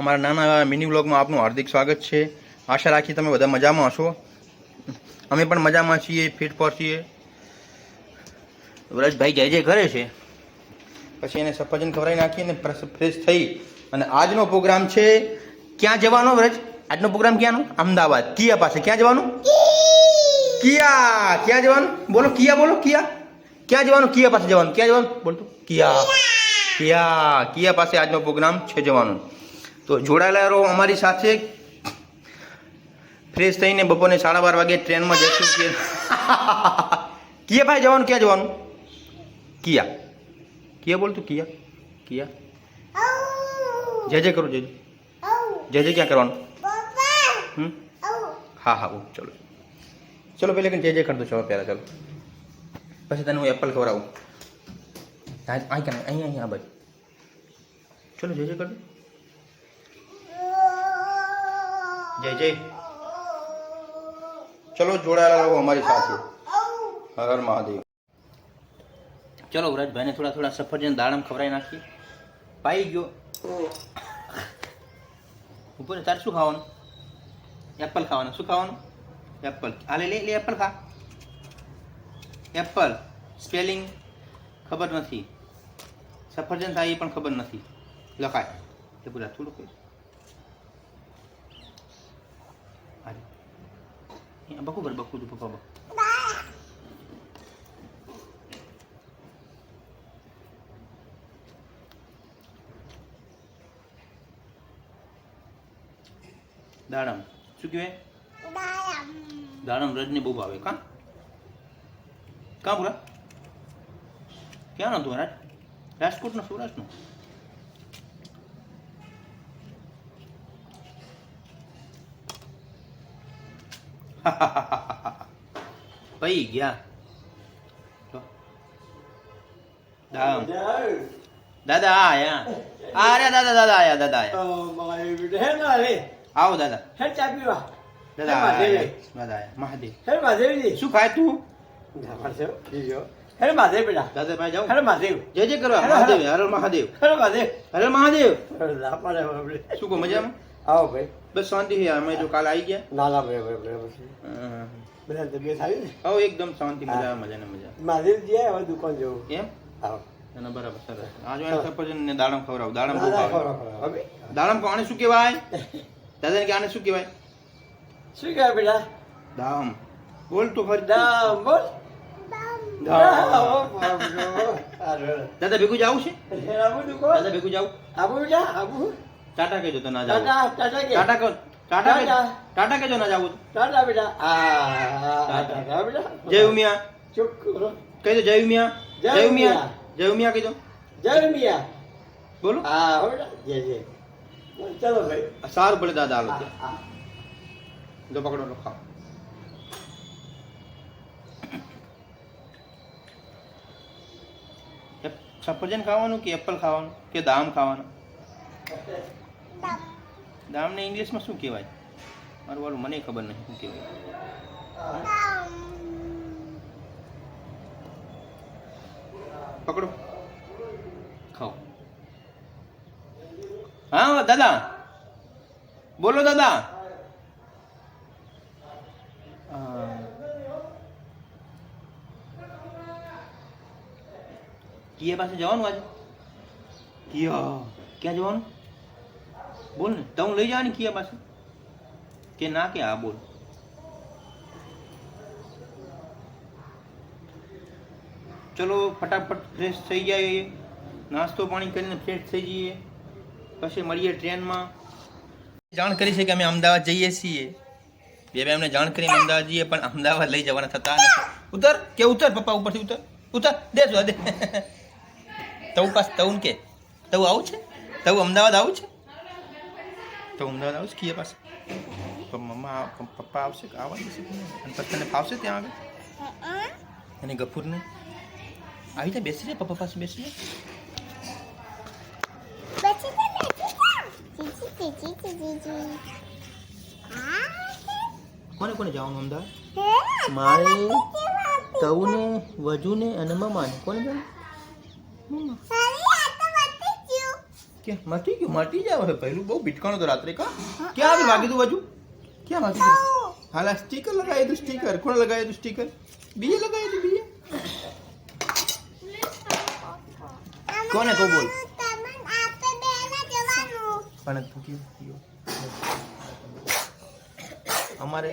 અમારા નાના એવા મિની વ્લોગમાં આપનું હાર્દિક સ્વાગત છે. આશા રાખી તમે બધા મજામાં હશો. અમે પણ મજામાં છીએ ફિટ પર છીએ. વ્રજભાઈ જય જય ઘરે છે. પછી એને સફરજન ખવડાવી નાખીને ફ્રેશ થઈ. અને આજનો પ્રોગ્રામ છે ક્યાં જવાનો વ્રજ? આજનો પ્રોગ્રામ ક્યાંનો? અમદાવાદ. કિયા પાસે. ક્યાં જવાનું? કિયા. ક્યાં જવાનું? બોલો કિયા બોલો કિયા. ક્યાં જવાનું? કિયા પાસે જવાનું. ક્યાં જવાનું? બોલતો કિયા. કિયા. કિયા પાસે આજનો પ્રોગ્રામ છે જવાનું. તો જોડાયેલા રહો અમારી સાથે. ફ્રેશ થઈને બપોરને સાડા બાર વાગે ટ્રેનમાં જશું કે કિયા ભાઈ જવાનું ક્યાં જવાનું? કિયા. કિયા બોલતું કિયા? કિયા? જય જય કરો જય જય. જય ક્યાં કરવાનું? હમ? હા હા ઓ ચલો. ચલો પહેલે જય જય કરતો ચલો પહેલાં ચલો. પછી તને હું એપલ ખવડાવું. અહીં ક્યાં? અહીંયા બાજુ. ચલો જય જય કરજો જય જય. ચલો, જોડાયેલા રહો અમારી સાથે. હર હર મહાદેવ. ચલો, વ્રજભાઈને થોડા થોડા સફરજન, દાડમ ખવડાવી નાખીએ. પાઈ ગયો. ઉપર તારે શું ખાવાનું? એપલ ખાવાનું. શું ખાવાનું? એપલ. આ લે લે લે, એપલ ખા. એપલ. સ્પેલિંગ ખબર નથી. સફરજન થાય એ પણ ખબર નથી. લખાય. એ પૂરા થોડુંક બકુ કર બકુ તું પપ્પા બકુ દાડમ. શું કહેવાય? દાડમ. રજને બહુ ભાવે. કા? કા પૂરા? ક્યાં તું રાજ રાજકોટનો સૌરાષ્ટ્રનો? પઈ ગયા દાદા આયા અરે દાદા દાદા આયા દાદા આયા આવો દાદા દાદા આયા દાદા આયા મહાદેવ શું ખાય તું દાદા ભાઈ જાઉં જય જય કરો મહાદેવ હરે મહાદેવ હરે મહાદેવ શું કહો મજામાં આવો ભાઈ. બસ શાંતિ છે અમે જો કાલ આવી ગયા. ના બરાબર બરાબર હમ. બધા તબિયત સારી ને હવ એકદમ શાંતિ મજા મજા ને મજા મારે આવે હવે દુકાન જવું? એમ આવો ના, ના, બરાબર સરસ. આ એને સફરજન ને દાડમ ખવડાવું દાડમ બહુ ભાવે ખવડાવો, ખવડાવો. હવે દાડમ આને શું કહેવાય? દાદાને કે આને શું કહેવાય? શું કહેવાય બેટા દામ. બોલ તો ખરી દામ બોલ. દામ. દામ, બાપરો. હારું. દાદા ભેગું જવું છે? દાદા ભેગું જાવું આબુ બેટા, આબુ? ટાટા કેજો તો ના જાવ ટાટા, ટાટા કે? ટાટા કહેજો ના જાવ ટાટા બેટા. આ, ટાટા બેટા. જય ઉમિયા ચૂપ કરો. કહેજો જય ઉમિયા જય ઉમિયા. જય ઉમિયા કહેજો જય ઉમિયા બોલો હા, બેટા. જય, જય. ચલો ભાઈ સારું ભલે દાદા. હા. જો પકડો લો ખાઓ સફરજન ખાવાનું કે એપલ ખાવાનું કે દામ ખાવાનું દામને ઇંગ્લિશમાં શું કહેવાય? મારું વાળું મને ખબર નહીં શું કહેવાય. પકડો. ખાઓ. હા દાદા. બોલો દાદા. કિયા પાસે જવાનું આજે? કિયા. ક્યાં જવાનું? બોલ ને તો લઈ જવાની કિયા પાસે કે ના કે હા બોલ. ચલો, ફટાફટ ફ્રેશ થઈ જાય નાસ્તો પાણી કરીને ફ્રેશ થઈ જઈએ. પછી મળીએ ટ્રેનમાં. જાણ કરી છે કે અમે અમદાવાદ જઈએ છીએ. બે બે અમને જાણ કરી અમદાવાદ જઈએ, પણ અમદાવાદ લઈ જવાના થતા નથી. ઉતર, કે ઉતર, પપ્પા ઉપરથી ઉતર. ઉતર દે જો દે. તવ પાસ તવ કે. તવ આવું છે? તવું અમદાવાદ આવું છે? તો અમદાવાદ આવું છે કીએ પાસે તો મમ્મા પપ્પા આવશે કે આવવાનું છે અને પછી તને ફાવશે ત્યાં આગળ અને ગફૂરને આવી જાય બેસી જાય પપ્પા પાસે બેસી જાય કોને કોને જવાનું અમદાવાદ મારે તવને વજુને અને મમ્માને કોને જવાનું કે મટી ગયું મટી જાવ હવે પહેલું બહુ બીટકાણો તો રાત્રે કા? ક્યાં આગળ વાગી તું બાજુ ક્યાં વાગી તું? હાલા સ્ટીકર લગાવી તું સ્ટીકર કોણ લગાવી તું સ્ટીકર બીજે લગાવી તું બીજે કોને કહું બોલ? પણ તું કેવું અમારે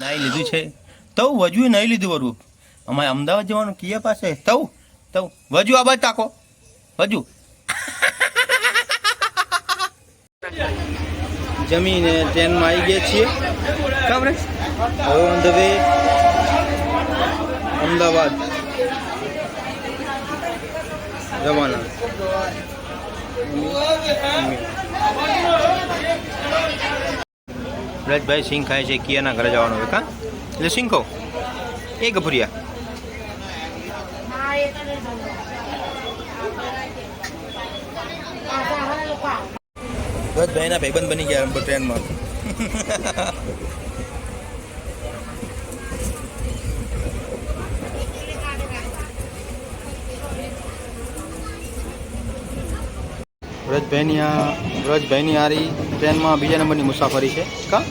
નાઈ લીધું છે. તવ વજુ નાઈ લીધું વરું. અમારે અમદાવાદ જવાનું કિયા પાસે? તવ તવ વજુ આ બાજ તાકો. વજુ જમીને ટ્રેનમાં આવી ગયા છીએ. કામ રે ઓન ધ વે, અમદાવાદ. રવાના. વ્રજભાઈ સિંહ ખાય છે કિયાના ઘરે જવાનું હોય એટલે સિંહ કહો. એ ગભરિયા. વ્રજભાઈના ભાઈબંધ બની ગયા ટ્રેનમાં. વ્રજભાઈની આ વ્રજભાઈની આરી ટ્રેનમાં બીજા નંબરની મુસાફરી છે. કા?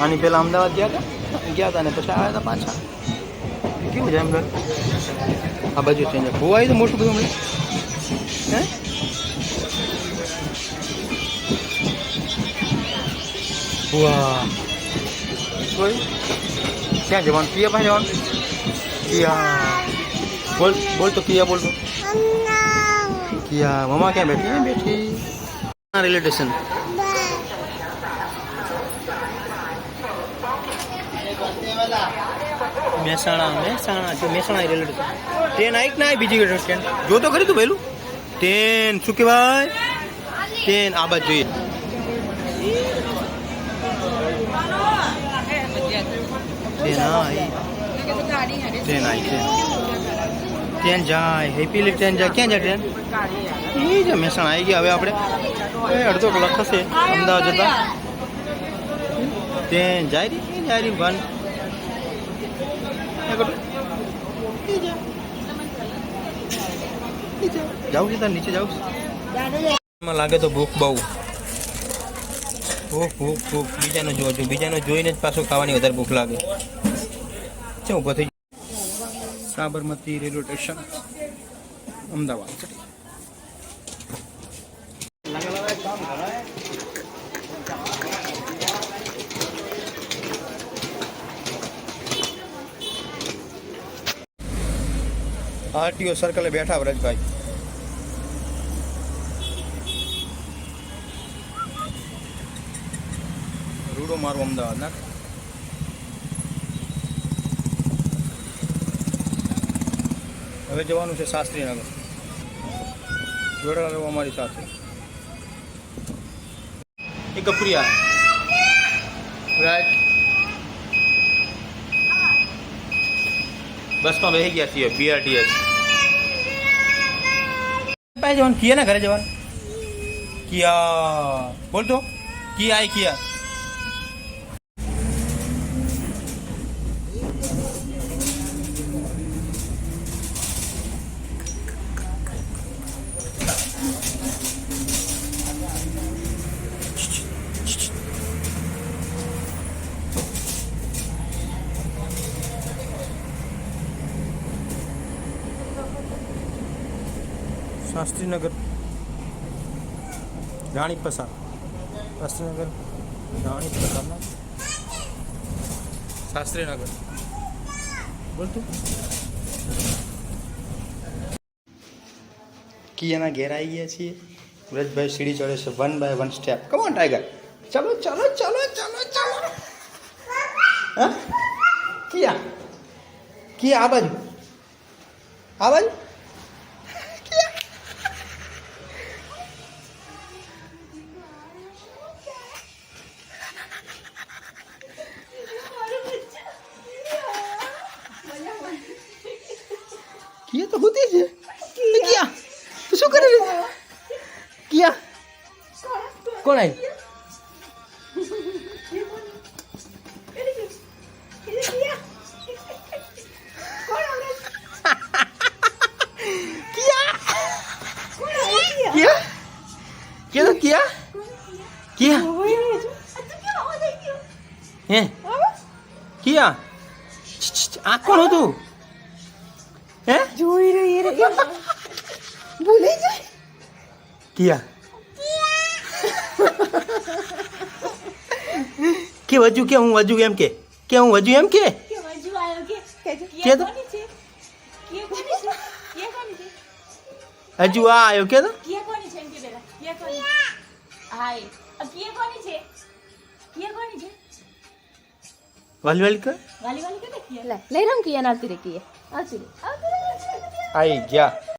આની પહેલાં અમદાવાદ ગયા હતા? ગયા હતા ને પછી આવ્યા હતા પાછા? કેવું છે એમ આ બાજુ ચેન્જ ભૂવાઈ તો મોટું બધું હે? ભૂવા કોઈ ક્યાં જવાનું કિયા પાસે જવાનું કિયા બોલ બોલ તો કિયા બોલ તો કિયા મમ્મા ક્યાં બેઠી બેઠી રેલવે સ્ટેશન મહેસાણા મહેસાણા જો મહેસાણા રેલવે સ્ટેશન ટ્રેન આવી ના આવી બીજી ટ્રેન જો તો ખરી તું પહેલું. ટ્રેન શું કહેવાય? ટ્રેન આ બાજુ જોઈએ ટ્રેન આવી ટ્રેન આવી ટ્રેન ટ્રેન જાય હેપીલી ટ્રેન જાય ક્યાં જાય ટ્રેન એ જ મહેસાણા આવી ગયા હવે આપણે અડધો કલાક થશે અમદાવાદ જતા ટ્રેન જાય રહી જાય રહી વન જાઉં છે નીચે જાઉં લાગે તો ભૂખ બહુ ભૂખ ભૂખ ભૂખ. બીજાનો જોવો છું બીજાનો જોઈને જ પાછું ખાવાની વધારે ભૂખ લાગે. છે ઊભો થઈ Sabarmati railway station. Ahmedabad. RTO સર્કલે બેઠા વ્રજભાઈ રૂડો મારું અમદાવાદના. હવે જવાનું છે શાસ્ત્રીનગર. જોડાયેલા અમારી સાથે. એ કપરિયા. રાઈટ બસમાં બેસી ગયા છીએ બીઆરટીએસ પાસે જવાનું કિયા ના ઘરે જવાનું? કિયા. બોલતો કિયા આઈ કિયા. શાસ્ત્રીનગર રાણી પસાર શાસ્ત્રીનગર રાણી પ્રસાદ શાસ્ત્રીનગર બોલતું કિયાના ઘેર આવી ગયા છીએ. વ્રજભાઈ સીડી ચડે છે one by one step come on tiger ચલો ચલો ચલો ચલો ચલો. હા? કિયા? કિયા આ બાજુ. આ બાજુ? કોણ આવી કિયા કે તો ક્યાં ક્યાં હે ક્યાં છી, છી, છી, આ કોણ હતું હે જોઈ રહી રે ભૂલી જાય ક્યાં કે વજુ કે હું વજુ એમ કે કે હું વજુ એમ કે કે વજુ આવ્યો કે કે કે તો- કોની છે કે કોની છે કે કોની છે હજુ આ આવ્યો કે તો કે કોની છે એમ કે પેલા કે કોની હાય અ કે કોની છે કે કોની છે વાલી વાલી કર વાલી વાલી કે કે લઈ રમ કે આવતી રે કે આવતી રે આવતી રે આવી ગયા